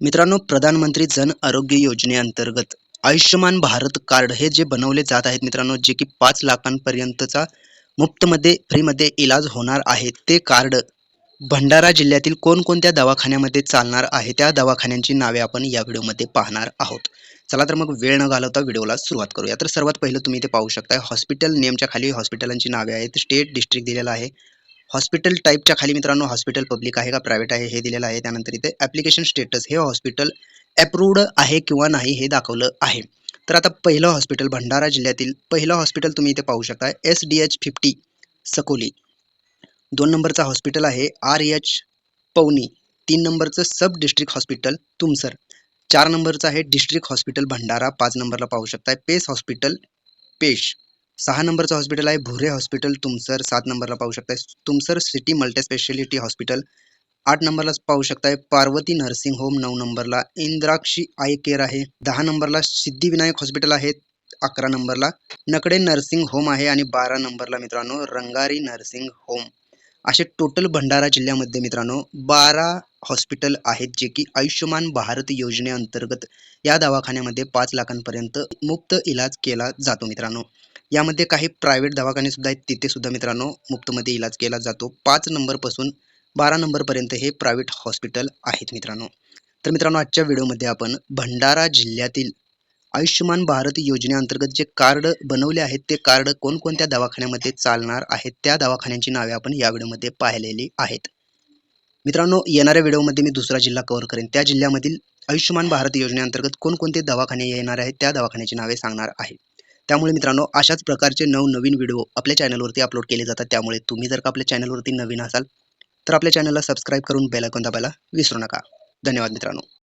मित्रांनो प्रधानमंत्री जन आरोग्य योजनेअंतर्गत आयुष्यमान भारत कार्ड हे जे बनवले जात आहेत मित्रांनो जे की पाच लाखांपर्यंतचा मुफ्तमध्ये फ्रीमध्ये इलाज होणार आहे ते कार्ड भंडारा जिल्ह्यातील कोणकोणत्या दवाखान्यामध्ये चालणार आहे त्या दवाखान्यांची नावे आपण या व्हिडिओमध्ये पाहणार आहोत. चला तर मग वेळ न घालवता व्हिडिओला सुरुवात करूया. तर सर्वात पहिलं तुम्ही इथे पाहू शकता हॉस्पिटल नेमच्या खाली हॉस्पिटलांची नावे आहेत स्टेट डिस्ट्रिक्ट दिलेलं आहे हॉस्पिटल टाईपच्या खाली मित्रांनो हॉस्पिटल पब्लिक आहे का प्रायव्हेट आहे हे दिलेलं आहे. त्यानंतर इथे ॲप्लिकेशन स्टेटस हे हॉस्पिटल अप्रूव्ड आहे किंवा नाही हे दाखवलं आहे. तर आता पहिलं हॉस्पिटल भंडारा जिल्ह्यातील पहिलं हॉस्पिटल तुम्ही इथे पाहू शकता. S D H fifty Sakoli. दोन नंबरचा हॉस्पिटल आहे आर एच पवनी. तीन नंबरचं सब डिस्ट्रिक्ट हॉस्पिटल तुमसर. चार नंबरचं आहे डिस्ट्रिक्ट हॉस्पिटल भंडारा. पाच नंबरला पाहू शकताय पेस हॉस्पिटल पेश. सहा नंबरचं हॉस्पिटल आहे. भुरे हॉस्पिटल तुमसर सात नंबरला पाहू शकताय. तुमसर सिटी मल्टीस्पेशालिटी हॉस्पिटल आठ नंबरला पाहू शकताय. पार्वती नर्सिंग होम नऊ नंबरला. इंद्राक्षी आय केअर आहे. दहा नंबरला सिद्धिविनायक हॉस्पिटल आहे. अकरा नंबरला. नकडे नर्सिंग होम आहे. आणि बारा नंबरला मित्रांनो रंगारी नर्सिंग होम असे टोटल भंडारा जिल्ह्यामध्ये मित्रांनो बारा हॉस्पिटल आहेत जे की आयुष्यमान भारत योजनेअंतर्गत या दवाखान्यामध्ये पाच लाखांपर्यंत मुफ्त इलाज केला जातो मित्रांनो. यामध्ये काही प्रायव्हेट दवाखाने सुद्धा आहेत तिथे सुद्धा मित्रांनो मुफ्तमध्ये इलाज केला जातो. पाच नंबरपासून बारा नंबरपर्यंत हे प्रायव्हेट हॉस्पिटल आहेत मित्रांनो. तर मित्रांनो आजच्या व्हिडिओमध्ये आपण भंडारा जिल्ह्यातील आयुष्यमान भारत योजनेअंतर्गत जे कार्ड बनवले आहेत ते कार्ड कोणकोणत्या दवाखान्यामध्ये चालणार आहेत त्या दवाखान्यांची नावे आपण या व्हिडिओमध्ये पाहिलेली आहेत. मित्रांनो येणाऱ्या व्हिडिओमध्ये मी दुसरा जिल्हा कव्हर करेन. त्या जिल्ह्यामधील आयुष्यमान भारत योजनेअंतर्गत कोणकोणते दवाखाने येणार आहेत त्या दवाखान्याची नावे सांगणार आहे. त्यामुळे मित्रांनो अशाच प्रकारचे नवनवीन व्हिडिओ आपल्या चॅनलवरती अपलोड केले जातात. त्यामुळे तुम्ही जर का आपल्या चॅनलवरती नवीन असाल तर आपल्या चॅनलला सबस्क्राईब करून बेलायकॉन दाबायला विसरू नका. धन्यवाद मित्रांनो.